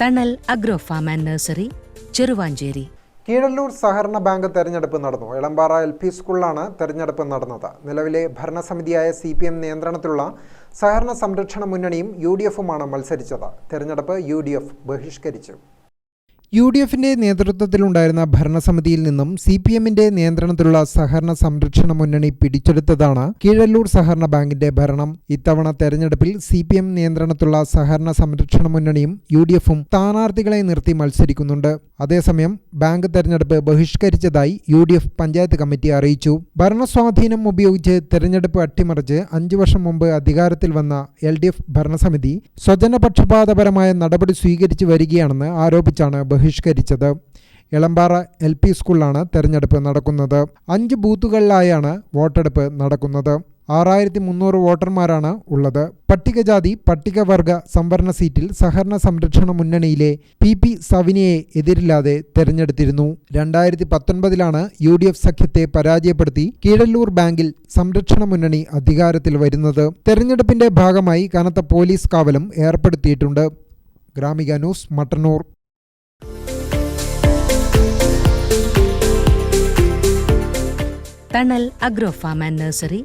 Thanal agro farm and nursery Cheruvanchery. Keezhallur സഹകരണ bank തെരഞ്ഞെടുപ്പ് നടന്നു. എളമ്പാറ എൽ പി സ്കൂളിലാണ് തെരഞ്ഞെടുപ്പ് നടന്നത്. നിലവിലെ ഭരണസമിതിയായ സി പി എം നിയന്ത്രണത്തിലുള്ള സഹകരണ സംരക്ഷണ മുന്നണിയും യു ഡി എഫുമാണ് മത്സരിച്ചത്. തെരഞ്ഞെടുപ്പ് യു ഡി എഫ് ബഹിഷ്കരിച്ചു. യു ഡി എഫിന്റെ നേതൃത്വത്തിലുണ്ടായിരുന്ന ഭരണസമിതിയിൽ നിന്നും സി പി എമ്മിന്റെ നിയന്ത്രണത്തിലുള്ള സഹകരണ സംരക്ഷണ മുന്നണി പിടിച്ചെടുത്തതാണ് കീഴല്ലൂർ സഹകരണ ബാങ്കിന്റെ ഭരണം. ഇത്തവണ തെരഞ്ഞെടുപ്പിൽ സി പി എം നിയന്ത്രണത്തിലുള്ള സഹകരണ സംരക്ഷണ മുന്നണിയും യു ഡി എഫും സ്ഥാനാർത്ഥികളെ നിർത്തി മത്സരിക്കുന്നുണ്ട്. അതേസമയം ബാങ്ക് തെരഞ്ഞെടുപ്പ് ബഹിഷ്കരിച്ചതായി U D F panchayat committee അറിയിച്ചു. ഭരണസ്വാധീനം ഉപയോഗിച്ച് തെരഞ്ഞെടുപ്പ് അട്ടിമറിച്ച് അഞ്ചു വർഷം മുമ്പ് അധികാരത്തിൽ വന്ന എൽ ഡി എഫ് ഭരണസമിതി സ്വജനപക്ഷപാതപരമായ നടപടി സ്വീകരിച്ചു വരികയാണെന്ന് ആരോപിച്ചാണ് ബഹിഷ്കരിച്ചത്. എളമ്പാറ എൽ പി സ്കൂളിലാണ് തെരഞ്ഞെടുപ്പ് നടക്കുന്നത്. അഞ്ച് ബൂത്തുകളിലായാണ് വോട്ടെടുപ്പ് നടക്കുന്നത്. ആറായിരത്തി മുന്നൂറ് വോട്ടർമാരാണ് ഉള്ളത്. പട്ടികജാതി പട്ടികവർഗ സംവരണ സീറ്റിൽ സഹകരണ സംരക്ഷണ മുന്നണിയിലെ പി പി സവിനയെ എതിരില്ലാതെ തെരഞ്ഞെടുത്തിരുന്നു. രണ്ടായിരത്തി പത്തൊൻപതിലാണ് യു ഡി എഫ് സഖ്യത്തെ പരാജയപ്പെടുത്തി കീഴല്ലൂർ ബാങ്കിൽ സംരക്ഷണ മുന്നണി അധികാരത്തിൽ വരുന്നത്. തെരഞ്ഞെടുപ്പിന്റെ ഭാഗമായി കനത്ത പോലീസ് കാവലും ഏർപ്പെടുത്തിയിട്ടുണ്ട്. Gramika news Mattannur. Thanal agro farm and nursery